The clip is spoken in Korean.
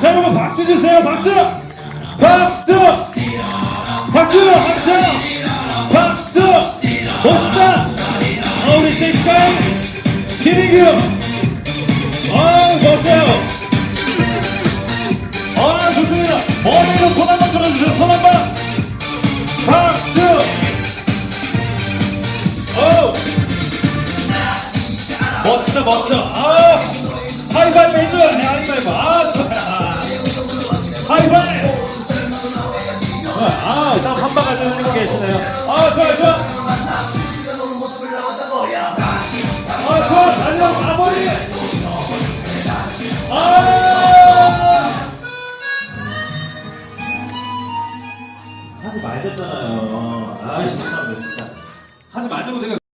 박수 주세요. 박수! 박수! 박수! 박수! 박수! 멋있다! 어, 우리 섹스가이 김인규! 아 멋져요. 아 좋습니다. 머리로 손 한번 들어주세요. 손 한번. 박수! 오 멋지다 멋져. 아 하이파이브 해줘요 네, 하이파이브 아 좋아요 하이파이브 아, 바가지. 아, 좋아, 좋아. 아, 좋아. 마지막 마무리. 아! 하지 말랬잖아요. 아, 참, 진짜. 하지 말자고 제가.